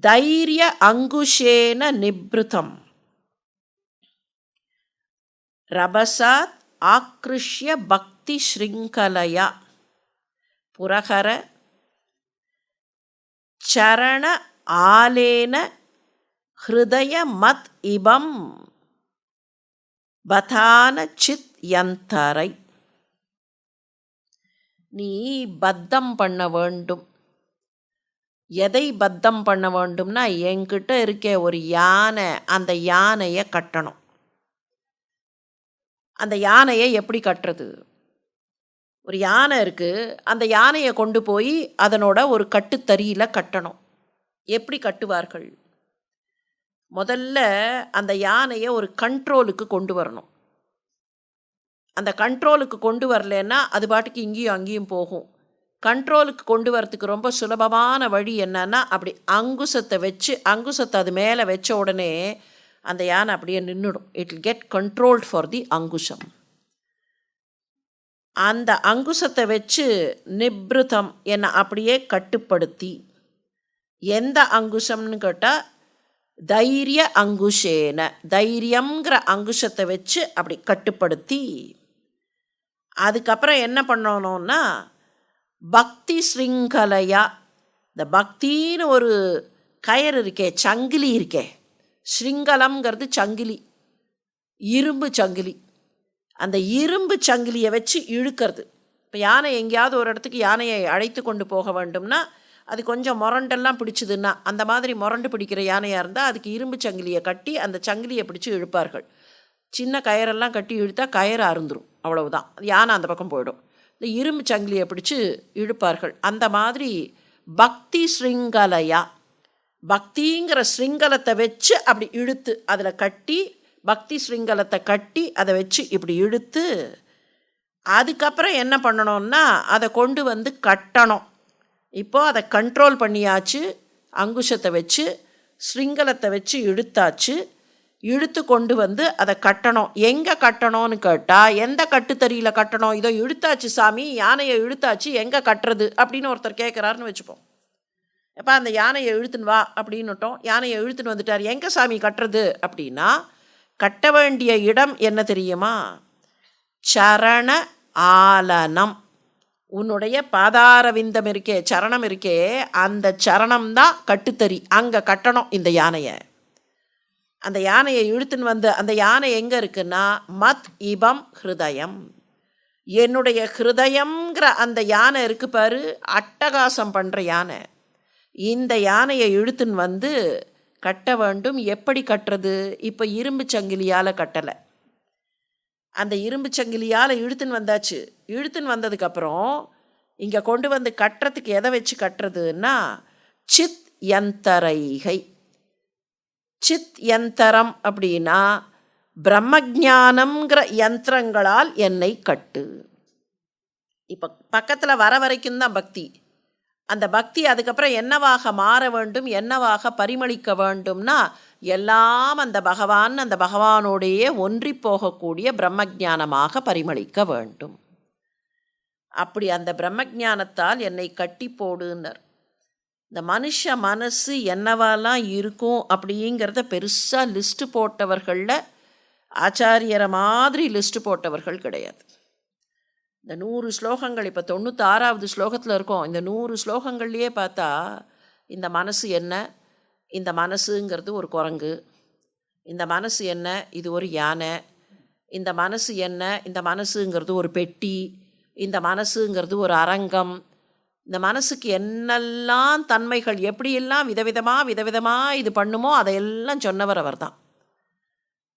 தைரிய அங்குஷேன நிப்ருதம். ரபசாத் ஆக்ருஷ்ய பக்தி ஸ்ருங்கலையா. புரகர சரண ஆலேன ஹிருதய மத் இபம் பதான சித் யந்தரை. நீ பத்தம் பண்ண வேண்டும். எதை பத்தம் பண்ண வேண்டும்னா என்கிட்ட இருக்கே ஒரு யானை அந்த யானையை கட்டணும். அந்த யானையை எப்படி கட்டுறது? ஒரு யானை இருக்குது அந்த யானையை கொண்டு போய் அதனோட ஒரு கட்டுத்தறியில் கட்டணும். எப்படி கட்டுவார்கள்? முதல்ல அந்த யானையை ஒரு கண்ட்ரோலுக்கு கொண்டு வரணும். அந்த கண்ட்ரோலுக்கு கொண்டு வரலன்னா அது பாட்டுக்கு இங்கேயும் அங்கேயும் போகும். கண்ட்ரோலுக்கு கொண்டு வரத்துக்கு ரொம்ப சுலபமான வழி என்னன்னா அப்படி அங்குசத்தை வச்சு அங்குசத்தை அது மேலே வச்ச உடனே அந்த யானை அப்படியே நின்றுடும் it will get controlled for the அங்குசம். அந்த அங்குசத்தை வச்சு நிப்ருதம் என்னை அப்படியே கட்டுப்படுத்தி எந்த அங்குசம்னு கேட்டால் தைரிய அங்குஷேன தைரியங்கிற அங்குஷத்தை வச்சு அப்படி கட்டுப்படுத்தி அதுக்கப்புறம் என்ன பண்ணணும்னா பக்தி ஸ்ரிங்கலையா இந்த பக்தின்னு ஒரு கயர் இருக்கே சங்கிலி இருக்கே. ஸ்ரிங்கலம்ங்கிறது சங்கிலி. இரும்பு சங்கிலி. அந்த இரும்பு சங்கிலியை வச்சு இழுக்கிறது. இப்போ யானை எங்கேயாவது ஒரு இடத்துக்கு யானையை அழைத்து கொண்டு போக வேண்டும்னா அது கொஞ்சம் முரண்டெல்லாம் பிடிச்சதுன்னா அந்த மாதிரி முரண்டு பிடிக்கிற யானையாக இருந்தால் அதுக்கு இரும்பு சங்கிலியை கட்டி அந்த சங்கிலியை பிடிச்சி இழுப்பார்கள். சின்ன கயரெல்லாம் கட்டி இழுத்தா கயறு அருந்துரும் அவ்வளவுதான். யானை அந்த பக்கம் போயிடும். இந்த இரும்பு சங்கிலியை பிடிச்சி இழுப்பார்கள். அந்த மாதிரி பக்தி ஸ்ரிங்கலையா பக்திங்கிற ஸ்ரிங்கலத்தை வச்சு அப்படி இழுத்து அதில் கட்டி பக்தி ஸ்ரிங்கலத்தை கட்டி அதை வச்சு இப்படி இழுத்து அதுக்கப்புறம் என்ன பண்ணணும்னா அதை கொண்டு வந்து கட்டணும். இப்போது அதை கண்ட்ரோல் பண்ணியாச்சு அங்குஷத்தை வச்சு ஸ்ரிங்கலத்தை வச்சு இழுத்தாச்சு. இழுத்து கொண்டு வந்து அதை கட்டணும். எங்கே கட்டணும்னு கேட்டால் எந்த கட்டுத்தறியில் கட்டணும்? இதோ இழுத்தாச்சு சாமி யானையை இழுத்தாச்சு எங்கே கட்டுறது? அப்படின்னு ஒருத்தர் கேட்குறாருன்னு வச்சுப்போம். எப்போ அந்த யானையை இழுத்துன்னு வா அப்படின்னுட்டோம். யானையை இழுத்துன்னு வந்துட்டார். எங்கே சாமி கட்டுறது? அப்படின்னா கட்ட வேண்டிய இடம் என்ன தெரியுமா? சரண ஆலனம். உன்னுடைய பாதார விந்தம் இருக்கே சரணம் இருக்கே அந்த சரணம் தான் கட்டுத்தறி. அங்கே கட்டணும் இந்த யானையை. அந்த யானையை இழுத்துன்னு வந்து அந்த யானை எங்கே இருக்குன்னா மத் இபம் ஹிருதயம். என்னுடைய ஹிருதயங்கிற அந்த யானை இருக்கு பாரு அட்டகாசம் பண்ணுற யானை. இந்த யானையை இழுத்துன்னு வந்து கட்ட வேண்டும். எப்படி கட்டுறது? இப்போ இரும்பு சங்கிலியால் கட்டலை. அந்த இரும்பு சங்கிலியால் இழுத்துன்னு வந்தாச்சு. இழுத்துன்னு வந்ததுக்கப்புறம் இங்கே கொண்டு வந்து கட்டுறதுக்கு எதை வச்சு கட்டுறதுன்னா சித் யந்தரைகை. சித் யந்தரம் அப்படின்னா பிரம்மஜானம்ங்கிற யந்திரங்களால் என்னை கட்டு. இப்போ பக்கத்தில் வர வரைக்கும் தான் பக்தி. அந்த பக்தி அதுக்கப்புறம் என்னவாக மாற வேண்டும் என்னவாக பரிமளிக்க வேண்டும்னா எல்லாம் அந்த பகவான் அந்த பகவானோடையே ஒன்றி போகக்கூடிய பிரம்மஜானமாக பரிமளிக்க வேண்டும். அப்படி அந்த பிரம்மஜானத்தால் என்னை கட்டி போடுன்னர் இந்த மனுஷ மனசு என்னவாலாம் இருக்கும் அப்படிங்கிறத பெருசாக லிஸ்ட்டு போட்டவர்களில் ஆச்சாரியரை மாதிரி லிஸ்ட்டு போட்டவர்கள் கிடையாது. இந்த நூறு ஸ்லோகங்கள் இப்போ தொண்ணூத்தாறாவது ஸ்லோகத்தில் இருக்கோம். இந்த நூறு ஸ்லோகங்கள்லேயே பார்த்தா இந்த மனசு என்ன? இந்த மனசுங்கிறது ஒரு குரங்கு. இந்த மனசு என்ன? இது ஒரு யானை. இந்த மனசு என்ன? இந்த மனசுங்கிறது ஒரு பெட்டி. இந்த மனசுங்கிறது ஒரு அரங்கம். இந்த மனசுக்கு என்னெல்லாம் தன்மைகள் எப்படியெல்லாம் விதவிதமாக விதவிதமாக இது பண்ணுமோ அதையெல்லாம் சொன்னவர் அவர் தான்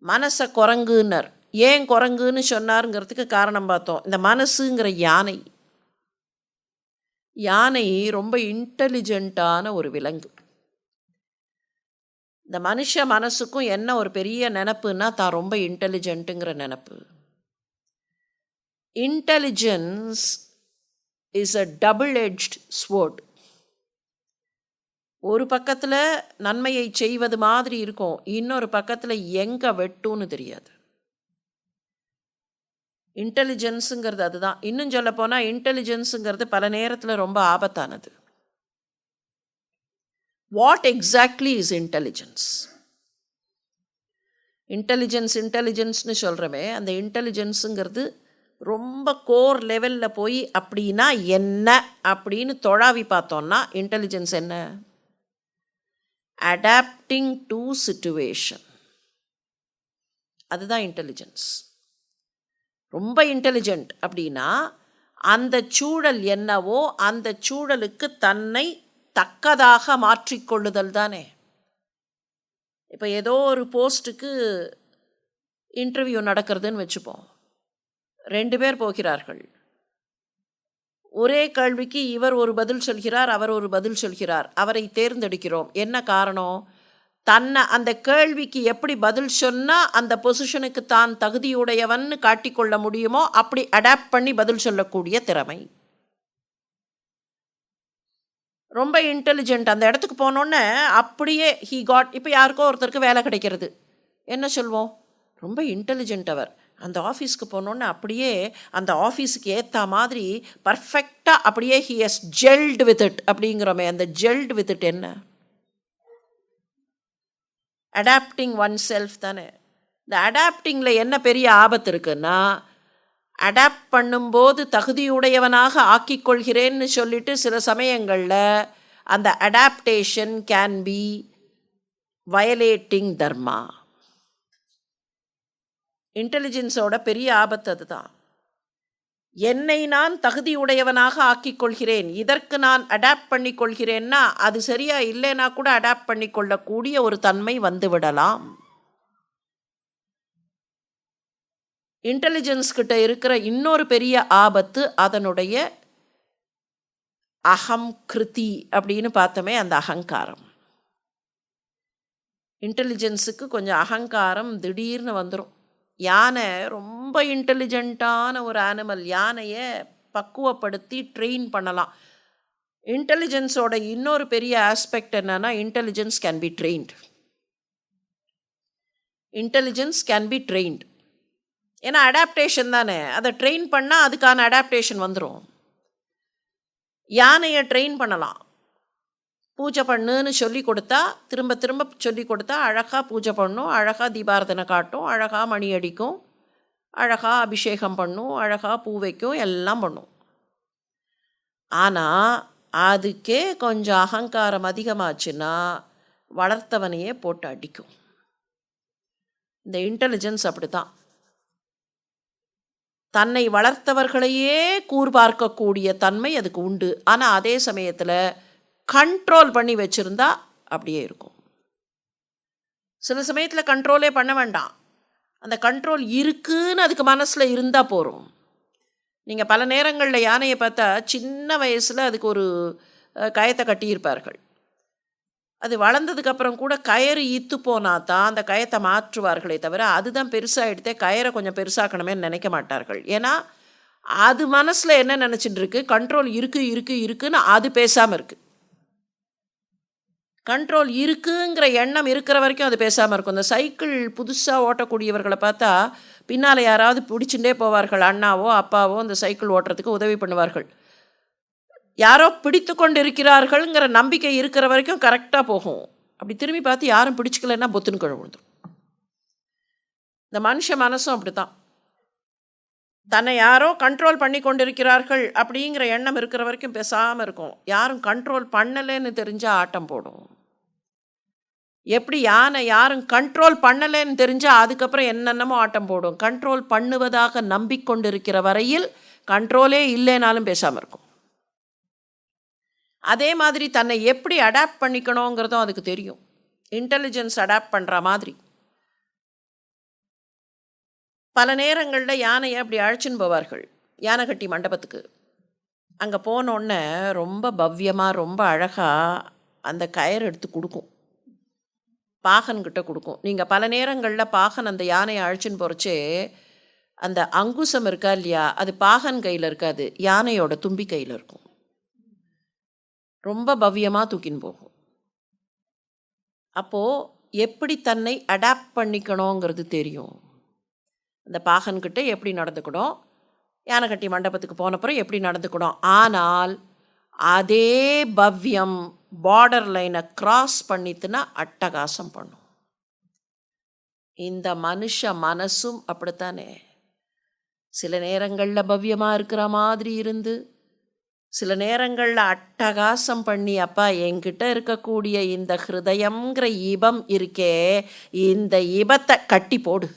மனசை குரங்குன்னர். ஏன் குரங்குன்னு சொன்னாருங்கிறதுக்கு காரணம் பார்த்தோம். இந்த மனசுங்கிற யானை. யானை ரொம்ப இன்டெலிஜென்ட்டான ஒரு விலங்கு. இந்த மனுஷ மனசுக்கும் என்ன ஒரு பெரிய நினப்புன்னா தான் ரொம்ப இன்டெலிஜென்ட்டுங்கிற நினப்பு. Intelligence is a double edged sword ஒரு பக்கத்தில் நன்மையை செய்வது மாதிரி இருக்கும் இன்னொரு பக்கத்தில் எங்கே வெட்டும்னு தெரியாது. இன்டெலிஜென்ஸுங்கிறது அதுதான். இன்னும் சொல்ல போனால் இன்டெலிஜென்ஸுங்கிறது பல நேரத்தில் ரொம்ப ஆபத்தானது. What exactly is intelligence intelligence இன்டெலிஜென்ஸ்னு சொல்கிறோமே அந்த இன்டெலிஜென்ஸுங்கிறது ரொம்ப கோர் லெவலில் போய் அப்படின்னா என்ன அப்படின்னு தொழாவி பார்த்தோன்னா இன்டெலிஜென்ஸ் என்ன? அடாப்டிங் டு சுச்சுவேஷன் அதுதான் இன்டெலிஜென்ஸ் ரொம்ப இன்டெலிஜென்ட் அப்படின்னா அந்த சூழல் என்னவோ அந்த சூழலுக்கு தன்னை தக்கதாக மாற்றிக்கொள்ளுதல் தானே. இப்போ ஏதோ ஒரு போஸ்ட்டுக்கு இன்டர்வியூ நடக்கிறதுன்னு வச்சுப்போம். ரெண்டு பேர் போகிறார்கள். ஒரே கேள்விக்கு இவர் ஒரு பதில் சொல்கிறார் அவர் ஒரு பதில் சொல்கிறார். அவரை தேர்ந்தெடுக்கிறோம். என்ன காரணம்? தன்னை அந்த கேள்விக்கு எப்படி பதில் சொன்னால் அந்த பொசிஷனுக்கு தான் தகுதியுடையவன்னு காட்டிக்கொள்ள முடியுமோ அப்படி அடாப்ட் பண்ணி பதில் சொல்லக்கூடிய திறமை. ரொம்ப இன்டெலிஜென்ட் அந்த இடத்துக்கு போனோன்னே அப்படியே ஹீ காட் இப்போ யாருக்கோ ஒருத்தருக்கு வேலை கிடைக்கிறது. என்ன சொல்வோம்? ரொம்ப இன்டெலிஜென்ட் அவர். அந்த ஆஃபீஸ்க்கு போனோன்னே அப்படியே அந்த ஆஃபீஸுக்கு ஏற்ற மாதிரி பர்ஃபெக்டாக அப்படியே he is jelled with it அப்படிங்கிறோமே அந்த ஜெல்ட் வித் இட் என்ன? அடாப்டிங் ஒன் செல்ஃப் தானே. இந்த அடாப்டிங்கில் என்ன பெரிய ஆபத்து இருக்குன்னா அடாப்ட் பண்ணும்போது தகுதியுடையவனாக ஆக்கிக்கொள்கிறேன்னு சொல்லிட்டு சில சமயங்களில் அந்த adaptation can be violating dharma இன்டெலிஜென்ஸோட பெரிய ஆபத்து அதுதான். என்னை நான் தகுதியுடையவனாக ஆக்கிக்கொள்கிறேன் இதற்கு நான் அடாப்ட் பண்ணி கொள்கிறேன்னா அது சரியா இல்லைன்னா கூட அடாப்ட் பண்ணி கொள்ளக்கூடிய ஒரு தன்மை வந்துவிடலாம். இன்டெலிஜென்ஸ் கிட்ட இருக்கிற இன்னொரு பெரிய ஆபத்து அதனுடைய அகம் கிருதி அப்படின்னு பார்த்தோமே அந்த அகங்காரம். இன்டெலிஜென்ஸுக்கு கொஞ்சம் அகங்காரம் திடீர்னு வந்துடும் யானை ரொம்ப இன்டெலிஜென்ட்டான ஒரு ஆனிமல் யானையை பக்குவப்படுத்தி ட்ரெயின் பண்ணலாம். இன்டெலிஜென்ஸோட இன்னொரு பெரிய ஆஸ்பெக்ட் என்னென்னா intelligence can be trained intelligence can be trained ஏன்னா அடாப்டேஷன் தானே. அதை ட்ரெயின் பண்ணால் அதுக்கான அடாப்டேஷன் வந்துடும் யானையை ட்ரெயின் பண்ணலாம். பூஜை பண்ணுன்னு சொல்லி கொடுத்தா திரும்ப திரும்ப சொல்லி கொடுத்தா அழகாக பூஜை பண்ணும் அழகாக தீபாரதனை காட்டும் அழகாக மணி அடிக்கும் அழகாக அபிஷேகம் பண்ணும் அழகாக பூ வைக்கும் எல்லாம் பண்ணும். ஆனால் அதுக்கே கொஞ்சம் அகங்காரம் அதிகமாச்சுன்னா வளர்த்தவனையே போட்டு அடிக்கும். இந்த இன்டெலிஜென்ஸ் அப்படி தான் தன்னை வளர்த்தவர்களையே கூர்பார்க்கக்கூடிய தன்மை அதுக்கு உண்டு. ஆனால் அதே சமயத்தில் கண்ட்ரோல் பண்ணி வச்சுருந்தா அப்படியே இருக்கும். சில சமயத்தில் கண்ட்ரோலே பண்ண வேண்டாம். அந்த கண்ட்ரோல் இருக்குதுன்னு அதுக்கு மனசில் இருந்தால் போகிறோம் நீங்கள் பல நேரங்களில் யானையை பார்த்தா சின்ன வயசில் அதுக்கு ஒரு கயத்தை கட்டியிருப்பார்கள். அது வளர்ந்ததுக்கப்புறம் கூட கயறு ஈத்து போனால் தான் அந்த கயத்தை மாற்றுவார்களே தவிர அதுதான் பெருசாகிடுதே கயரை கொஞ்சம் பெருசாக்கணுமே நினைக்க மாட்டார்கள். ஏன்னா அது மனசில் என்ன நினச்சிட்டு இருக்கு? கண்ட்ரோல் இருக்குது இருக்குது இருக்குன்னு அது பேசாமல் இருக்குது கண்ட்ரோல் இருக்குங்கிற எண்ணம் இருக்கிற வரைக்கும் அது பேசாமல் இருக்கும். இந்த சைக்கிள் புதுசாக ஓட்டக்கூடியவர்களை பார்த்தா பின்னால் யாராவது பிடிச்சுட்டே போவார்கள். அண்ணாவோ அப்பாவோ இந்த சைக்கிள் ஓட்டுறதுக்கு உதவி பண்ணுவார்கள். யாரோ பிடித்து கொண்டு இருக்கிறார்கள்ங்கிற நம்பிக்கை இருக்கிற வரைக்கும் கரெக்டாக போகும். அப்படி திரும்பி பார்த்து யாரும் பிடிச்சிக்கலைன்னா பொத்துன்னு கழுவுந்துடும் இந்த மனுஷ மனசும் அப்படி தான் தன்னை யாரோ கண்ட்ரோல் பண்ணி கொண்டிருக்கிறார்கள் அப்படிங்கிற எண்ணம் இருக்கிற வரைக்கும் பேசாமல் இருக்கும். யாரும் கண்ட்ரோல் பண்ணலைன்னு தெரிஞ்சால் ஆட்டம் போடும். எப்படி யானை யாரும் கண்ட்ரோல் பண்ணலைன்னு தெரிஞ்சால் அதுக்கப்புறம் என்னென்னமோ ஆட்டம் போடும். கண்ட்ரோல் பண்ணுவதாக நம்பிக்கொண்டிருக்கிற வரையில் கண்ட்ரோலே இல்லைனாலும் பேசாமல் இருக்கும். அதே மாதிரி தன்னை எப்படி அடாப்ட் பண்ணிக்கணுங்கிறதும் அதுக்கு தெரியும். இன்டெலிஜென்ஸ் அடாப்ட் பண்ணுற மாதிரி. பல நேரங்களில் யானையை அப்படி அழைச்சின்னு போவார்கள்? யானை கட்டி மண்டபத்துக்கு. அங்கே போனோடனே ரொம்ப பவ்யமாக ரொம்ப அழகாக அந்த கயர் எடுத்து கொடுக்கும். பாகன்கிட்ட கொடுக்கும். நீங்கள் பல நேரங்களில் பாகன் அந்த யானையை அழைச்சின்னு போகிறச்சு அந்த அங்குசம் இருக்கா இல்லையா? அது பாகன் கையில் இருக்காது யானையோட தும்பி கையில் இருக்கும். ரொம்ப பவ்யமாக தூக்கின்னு போகும். அப்போது எப்படி தன்னை அடாப்ட் பண்ணிக்கணுங்கிறது தெரியும். அந்த பாகன்கிட்ட எப்படி நடந்துக்கணும்? யானைக்கட்டி மண்டபத்துக்கு போனப்புறம் எப்படி நடந்துக்கணும்? ஆனால் அதே பவ்யம் பார்டர் லைனை கிராஸ் பண்ணித்துன்னா அட்டகாசம் பண்ணும். இந்த மனுஷ மனசும் அப்படித்தானே? சில நேரங்களில் பவ்யமாக இருக்கிற மாதிரி இருந்து சில நேரங்களில் அட்டகாசம் பண்ணி அப்பா என்கிட்ட இருக்கக்கூடிய இந்த ஹிருதயங்கிற இபம் இருக்கே இந்த இபத்தை கட்டி போடு.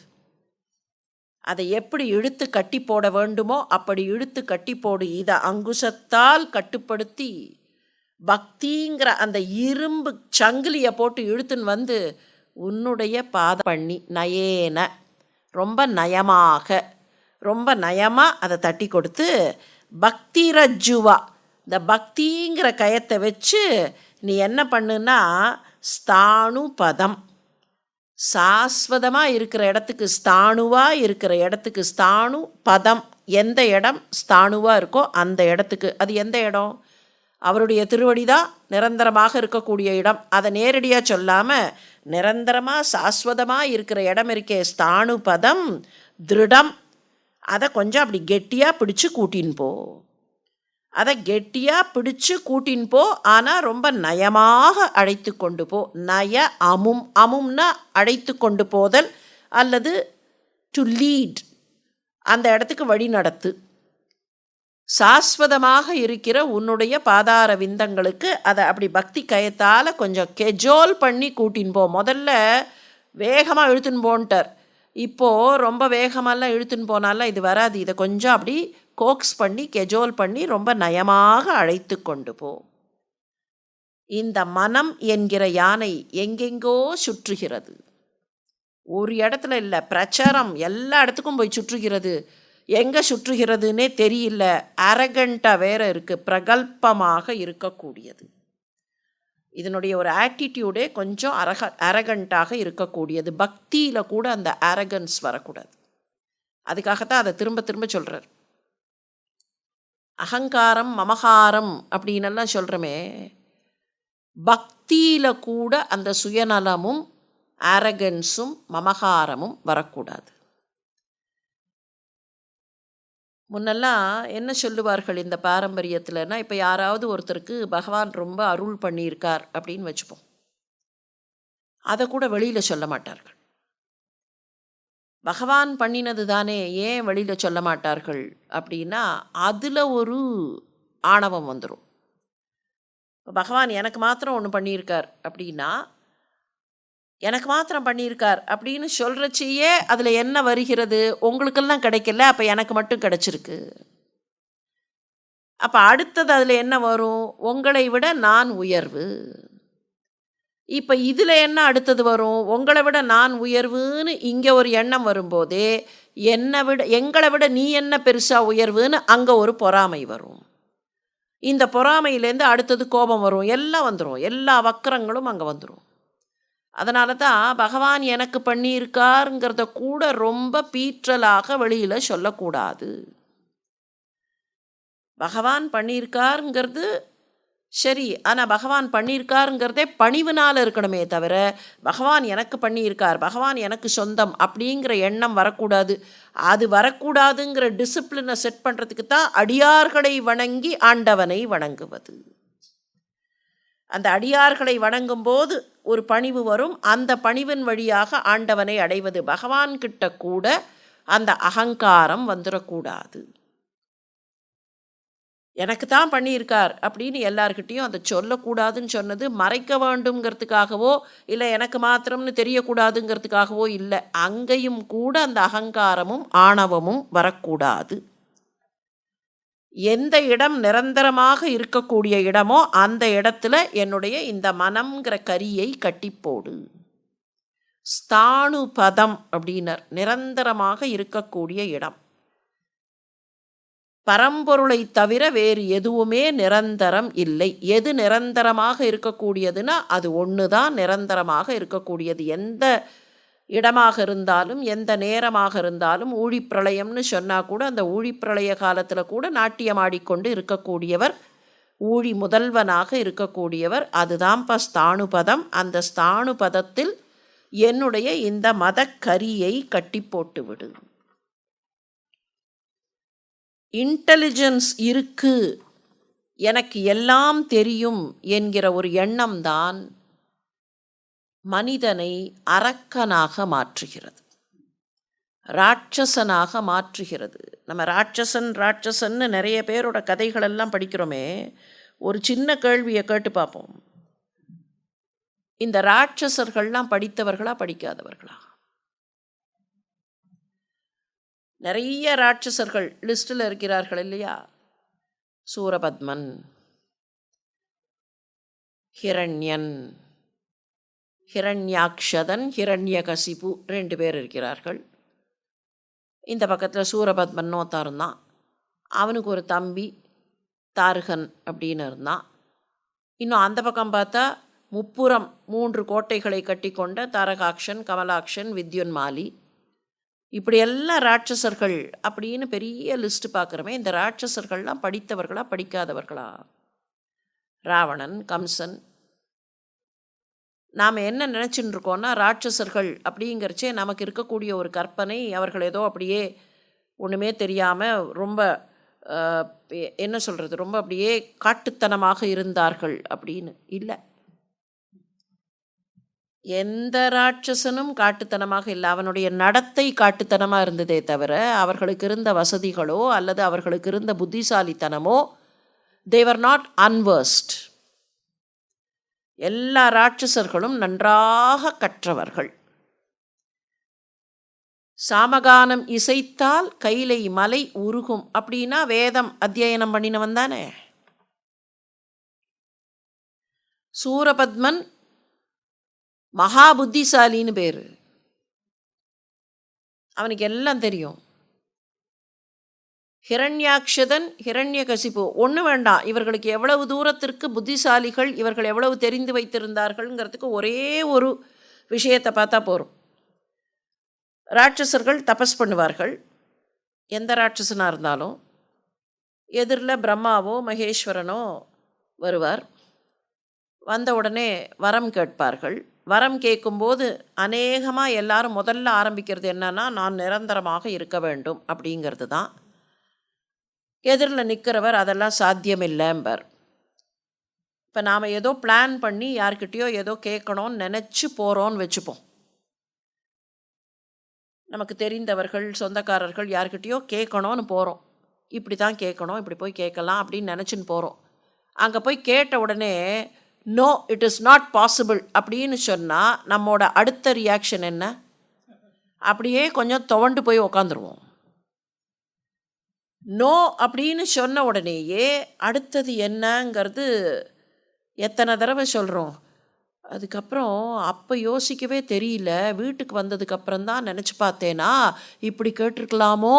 அதை எப்படி இழுத்து கட்டி போட வேண்டுமோ அப்படி இழுத்து கட்டி போடு. இதை அங்குசத்தால் கட்டுப்படுத்தி பக்திங்கிற அந்த இரும்பு சங்கிலியை போட்டு இழுத்துன்னு வந்து உன்னுடைய பாத பண்ணி நயேன ரொம்ப நயமாக ரொம்ப நயமாக அதை தட்டி கொடுத்து பக்தி ரஜ்ஜுவா இந்த பக்திங்கிற கயத்தை வச்சு நீ என்ன பண்ணுன்னா ஸ்தானு பதம் சாஸ்வதமாக இருக்கிற இடத்துக்கு ஸ்தானுவாக இருக்கிற இடத்துக்கு ஸ்தானு பதம் எந்த இடம் ஸ்தானுவாக இருக்கோ அந்த இடத்துக்கு. அது எந்த இடம்? அவருடைய திருவடி தான் நிரந்தரமாக இருக்கக்கூடிய இடம். அதை நேரடியாக சொல்லாமல் நிரந்தரமாக சாஸ்வதமாக இருக்கிற இடம் இருக்கே ஸ்தானு பதம் திருடம். அதை கொஞ்சம் அப்படி கெட்டியாக பிடிச்சு கூட்டின்னு போ. அதை கெட்டியாக பிடிச்சு கூட்டின்னு போ. ஆனால் ரொம்ப நயமாக அழைத்து கொண்டு போ. நய அமும். அமும்னா அழைத்து கொண்டு போதல் அல்லது டு லீட் அந்த இடத்துக்கு வழி நடத்து. சாஸ்வதமாக இருக்கிற உன்னுடைய பாதார விந்தங்களுக்கு அதை அப்படி பக்தி கயத்தால் கொஞ்சம் கெஜோல் பண்ணி கூட்டின்னு போ. முதல்ல வேகமாக இழுத்துன்னு போன்ட்டார். இப்போது ரொம்ப வேகமெல்லாம் இழுத்துன்னு போனாலாம் இது வராது. இதை கொஞ்சம் அப்படி கோக்ஸ் பண்ணி கெஜோல் பண்ணி ரொம்ப நயமாக அழைத்து கொண்டு போ. இந்த மனம் என்கிற யானை எங்கெங்கோ சுற்றுகிறது. ஒரு இடத்துல இல்லை பிரச்சாரம் எல்லா இடத்துக்கும் போய் சுற்றுகிறது. எங்கே சுற்றுகிறதுனே தெரியல. அரகண்ட்டாக வேற இருக்குது பிரகல்பமாக இருக்கக்கூடியது. இதனுடைய ஒரு ஆட்டிடியூடே கொஞ்சம் அரக அரகண்ட்டாக இருக்கக்கூடியது. பக்தியில் கூட அந்த அரகன்ஸ் வரக்கூடாது. அதுக்காகத்தான் அதை திரும்ப திரும்ப சொல்கிறார் அகங்காரம் மமகாரம் அப்படின்னெல்லாம் சொல்கிறோமே பக்தியில் கூட அந்த சுயநலமும் அரகன்ஸும் மமகாரமும் வரக்கூடாது. முன்னெல்லாம் என்ன சொல்லுவார்கள் இந்த பாரம்பரியத்தில்னா இப்போ யாராவது ஒருத்தருக்கு பகவான் ரொம்ப அருள் பண்ணியிருக்கார் அப்படின்னு வச்சுப்போம். அதை கூட வெளியில் சொல்ல மாட்டார்கள். பகவான் பண்ணினது தானே ஏன் வெளியில் சொல்ல மாட்டார்கள் அப்படின்னா அதில் ஒரு ஆணவம் வந்துடும் பகவான் எனக்கு மாத்திரம் ஒன்று பண்ணியிருக்கார் அப்படின்னா எனக்கு மாத்திரம் பண்ணியிருக்கார் அப்படின்னு சொல்கிறச்சியே அதில் என்ன வருகிறது? உங்களுக்கெல்லாம் கிடைக்கல அப்போ எனக்கு மட்டும் கிடைச்சிருக்கு. அப்போ அடுத்தது அதில் என்ன வரும்? உங்களை விட நான் உயர்வு. இப்போ இதில் என்ன அடுத்தது வரும்? உங்களை விட நான் உயர்வுன்னு இங்கே ஒரு எண்ணம் வரும்போதே என்னை விட எங்களை விட நீ என்ன பெருசாக உயர்வுன்னு அங்கே ஒரு பொறாமை வரும். இந்த பொறாமையிலேருந்து அடுத்தது கோபம் வரும். எல்லாம் வந்துடும் எல்லா வக்கரங்களும் அங்கே வந்துடும் அதனால தான் பகவான் எனக்கு பண்ணியிருக்காருங்கிறத கூட ரொம்ப பீற்றலாக வெளியில் சொல்லக்கூடாது. பகவான் பண்ணியிருக்காருங்கிறது சரி ஆனால் பகவான் பண்ணியிருக்காருங்கிறதே பணிவுனால் இருக்கணுமே தவிர பகவான் எனக்கு பண்ணியிருக்கார் பகவான் எனக்கு சொந்தம் அப்படிங்கிற எண்ணம் வரக்கூடாது. அது வரக்கூடாதுங்கிற டிசிப்ளினை செட் பண்ணுறதுக்கு தான் அடியார்களை வணங்கி ஆண்டவனை வணங்குவது. அந்த அடியார்களை வணங்கும்போது ஒரு பணிவு வரும். அந்த பணிவின் வழியாக ஆண்டவனை அடைவது. பகவான் கிட்ட கூட அந்த அகங்காரம் வந்துடக்கூடாது எனக்கு தான் பண்ணியிருக்கார் அப்படின்னு எல்லார்கிட்டேயும் அதை சொல்லக்கூடாதுன்னு சொன்னது மறைக்க வேண்டுங்கிறதுக்காகவோ இல்லை எனக்கு மாத்திரம்னு தெரியக்கூடாதுங்கிறதுக்காகவோ இல்லை. அங்கேயும் கூட அந்த அகங்காரமும் ஆணவமும் வரக்கூடாது. எந்த இடம் நிரந்தரமாக இருக்கக்கூடிய இடமோ அந்த இடத்துல என்னுடைய இந்த மனம்ங்கிற கரியை கட்டிப்போடு. ஸ்தானு பதம் அப்படின்னர். நிரந்தரமாக இருக்கக்கூடிய இடம். பரம்பொருளை தவிர வேறு எதுவுமே நிரந்தரம் இல்லை. எது நிரந்தரமாக இருக்கக்கூடியதுன்னா அது ஒன்று தான் நிரந்தரமாக இருக்கக்கூடியது. எந்த இடமாக இருந்தாலும் எந்த நேரமாக இருந்தாலும் ஊழிப்பிரளயம்னு சொன்னால் கூட அந்த ஊழிப்பிரளய காலத்தில் கூட நாட்டியம் ஆடிக்கொண்டு இருக்கக்கூடியவர் ஊழி முதல்வனாக இருக்கக்கூடியவர் அதுதான்ப்பா ஸ்தானுபதம். அந்த ஸ்தானுபதத்தில் என்னுடைய இந்த மதக்கரியை கட்டி போட்டு விடு இன்டெலிஜென்ஸ் இருக்கு. எனக்கு எல்லாம் தெரியும் என்கிற ஒரு எண்ணம்தான். மனிதனை அரக்கனாக மாற்றுகிறது. ராட்சசனாக மாற்றுகிறது. நம்ம ராட்சசன் ராட்சசன்னு நிறைய பேரோட கதைகளெல்லாம் படிக்கிறோமே. ஒரு சின்ன கேள்வியை கேட்டு பார்ப்போம். இந்த ராட்சசர்கள்லாம் படித்தவர்களா படிக்காதவர்களா? நிறைய ராட்சசர்கள் லிஸ்டில் இருக்கிறார்கள் இல்லையா? சூரபத்மன் ஹிரண்யன் ஹிரண்யாக்ஷதன் ஹிரண்யகசிபு ரெண்டு பேர் இருக்கிறார்கள். இந்த பக்கத்தில் சூரபத்மன் நோத்தா இருந்தான். அவனுக்கு ஒரு தம்பி தாருகன் அப்படின்னு இருந்தான். இன்னும் அந்த பக்கம் பார்த்தா முப்புறம் மூன்று கோட்டைகளை கட்டிக்கொண்ட தாரகாக்ஷன் கமலாக்ஷன் வித்யுன்மாலி. இப்படி எல்லாம் ராட்சசர்கள் அப்படின்னு பெரிய லிஸ்ட் பார்க்குறமே இந்த ராட்சசர்கள்லாம் படித்தவர்களா படிக்காதவர்களா? ராவணன் கம்சன் நாம் என்ன நினச்சின்னு இருக்கோன்னா ராட்சசர்கள் அப்படிங்கிறச்சே நமக்கு இருக்கக்கூடிய ஒரு கற்பனை அவர்கள் ஏதோ அப்படியே ஒன்றுமே தெரியாமல் ரொம்ப என்ன சொல்கிறது ரொம்ப அப்படியே காட்டுத்தனமாக இருந்தார்கள் அப்படின்னு. இல்லை. எந்த ராட்சசனும் காட்டுத்தனமாக இல்லை. அவனுடைய நடத்தை காட்டுத்தனமாக இருந்ததே தவிர அவர்களுக்கு இருந்த வசதிகளோ அல்லது அவர்களுக்கு இருந்த புத்திசாலித்தனமோ தேவர் நாட் அன்வர்ஸ்ட் எல்லா ராட்சசர்களும் நன்றாக கற்றவர்கள். சாமகானம் இசைத்தால் கைலை மலை உருகும் அப்படின்னா வேதம் அத்தியனம் பண்ணினவன் தானே? சூரபத்மன் மகா புத்திசாலின்னு பேர். அவனுக்கு எல்லாம் தெரியும். ஹிரண்யாக்ஷதன் ஹிரண்யகசிபு. ஒன்று வேண்டாம். இவர்களுக்கு எவ்வளவு தூரத்திற்கு புத்திசாலிகள் இவர்கள் எவ்வளவு தெரிந்து வைத்திருந்தார்கள்ங்கிறதுக்கு ஒரே ஒரு விஷயத்தை பார்த்தா போதும் ராட்சசர்கள் தபஸ் பண்ணுவார்கள். எந்த ராட்சசனாக இருந்தாலும் எதிரில் பிரம்மாவோ மகேஸ்வரனோ வருவார். வந்த உடனே வரம் கேட்பார்கள். வரம் கேட்கும்போது அநேகமாக எல்லாரும் முதல்ல ஆரம்பிக்கிறது என்னென்னா நான் நிரந்தரமாக இருக்க வேண்டும் அப்படிங்கிறது தான். எதிரில் நிற்கிறவர் அதெல்லாம் சாத்தியமில்லைம்பர். இப்போ நாம் ஏதோ பிளான் பண்ணி யார்கிட்டயோ ஏதோ கேட்கணும்னு நினச்சி போகிறோன்னு வச்சுப்போம். நமக்கு தெரிந்தவர்கள் சொந்தக்காரர்கள் யார்கிட்டயோ கேட்கணும்னு போகிறோம் இப்படி தான் கேட்கணும் இப்படி போய் கேட்கலாம் அப்படின்னு நினச்சின்னு போகிறோம் அங்கே போய் கேட்ட உடனே no it is not possible அப்படின்னு சொன்னால் நம்மோட அடுத்த ரியாக்ஷன் என்ன? அப்படியே கொஞ்சம் துவண்டு போய் உக்காந்துருவோம். நோ அப்படின்னு சொன்ன உடனேயே அடுத்தது என்னங்கிறது எத்தனை தடவை சொல்கிறோம் அதுக்கப்புறம் அப்போ யோசிக்கவே தெரியல. வீட்டுக்கு வந்ததுக்கப்புறம் தான் நினச்சி பார்த்தேனா இப்படி கேட்டிருக்கலாமோ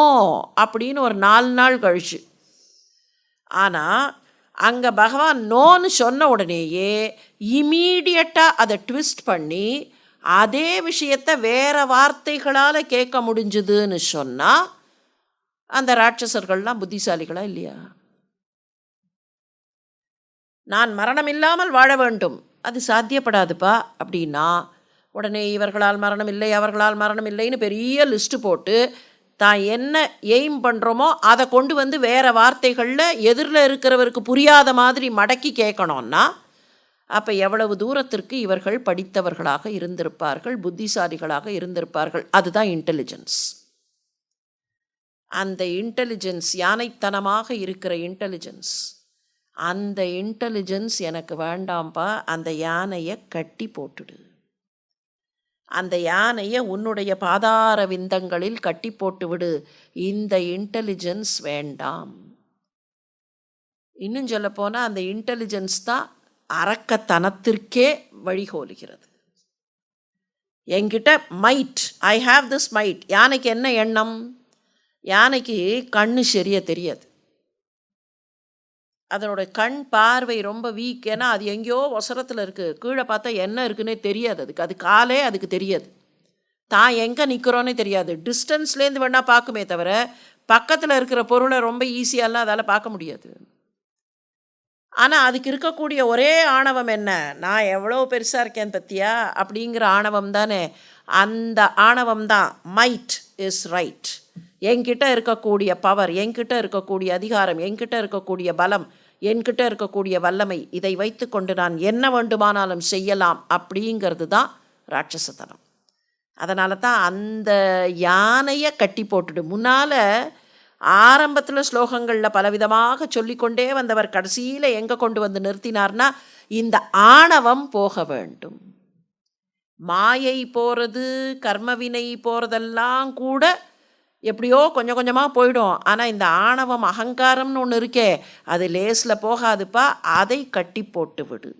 அப்படின்னு ஒரு நாலு நாள் கழிச்சு. ஆனால் அங்கே பகவான் நோன்னு சொன்ன உடனேயே இமீடியட்டாக அதை ட்விஸ்ட் பண்ணி அதே விஷயத்தை வேறு வார்த்தைகளால் கேட்க முடிஞ்சுதுன்னு சொன்னால் அந்த ராட்சசர்கள்லாம் புத்திசாலிகளா இல்லையா? நான் மரணம் இல்லாமல் வாழ வேண்டும். அது சாத்தியப்படாதுப்பா. அப்படின்னா உடனே இவர்களால் மரணம் இல்லை அவர்களால் மரணம் இல்லைன்னு பெரிய லிஸ்ட்டு போட்டு தான் என்ன எய்ம் பண்ணுறோமோ அதை கொண்டு வந்து வேறு வார்த்தைகளில் எதிரில் இருக்கிறவருக்கு புரியாத மாதிரி மடக்கி கேட்கணும்னா அப்போ எவ்வளவு தூரத்திற்கு இவர்கள் படித்தவர்களாக இருந்திருப்பார்கள் புத்திசாலிகளாக இருந்திருப்பார்கள். அதுதான் இன்டெலிஜென்ஸ் அந்த இன்டெலிஜென்ஸ் யானைத்தனமாக இருக்கிற இன்டெலிஜென்ஸ் அந்த இன்டெலிஜென்ஸ் எனக்கு வேண்டாம்ப்பா அந்த யானையை கட்டி போட்டுடு. அந்த யானையை உன்னுடைய பாதார விந்தங்களில் கட்டி போட்டு விடு. இந்த இன்டெலிஜென்ஸ் வேண்டாம். இன்னும் சொல்லப்போனால் அந்த இன்டெலிஜென்ஸ் தான் அரக்கத்தனத்திற்கே வழிகோலுகிறது. என்கிட்ட might I have this might யானைக்கு என்ன எண்ணம்? யானைக்கு கண்ணு சரியாக தெரியாது. அதனோட கண் பார்வை ரொம்ப வீக் ஏன்னா அது எங்கேயோ ஒசரத்தில் இருக்குது கீழே பார்த்தா என்ன இருக்குன்னே தெரியாது. அதுக்கு அது காலே அதுக்கு தெரியாது. தான் எங்கே நிற்கிறோன்னே தெரியாது. டிஸ்டன்ஸ்லேருந்து வேணால் பார்க்குமே தவிர பக்கத்தில் இருக்கிற பொருளை ரொம்ப ஈஸியாலாம் அதால் பார்க்க முடியாது. ஆனால் அதுக்கு இருக்கக்கூடிய ஒரே ஆணவம் என்ன? நான் எவ்வளோ பெருசாக இருக்கேன் பத்தியா? அப்படிங்கிற ஆணவம் தானே. அந்த ஆணவம் தான் மைட் இஸ் ரைட் என்கிட்ட இருக்கக்கூடிய பவர் என்கிட்ட இருக்கக்கூடிய அதிகாரம் என்கிட்ட இருக்கக்கூடிய பலம் என்கிட்ட இருக்கக்கூடிய வல்லமை இதை வைத்துக்கொண்டு நான் என்ன வேண்டுமானாலும் செய்யலாம் அப்படிங்கிறது தான் ராட்சசத்தனம். அதனால தான் அந்த யானையை கட்டி போட்டுடு. முன்னால் ஆரம்பத்தில் ஸ்லோகங்களில் பலவிதமாக சொல்லிக்கொண்டே வந்தவர் கடைசியில் எங்கே கொண்டு வந்து நிறுத்தினார்னா இந்த ஆணவம் போக வேண்டும். மாயை போகிறது கர்மவினை போகிறதெல்லாம் கூட எப்படியோ கொஞ்சம் கொஞ்சமாக போயிடும். ஆனால் இந்த ஆணவம் அகங்காரம்னு ஒன்று இருக்கே அது லேஸில் போகாதுப்பா. அதை கட்டி போட்டு விடு.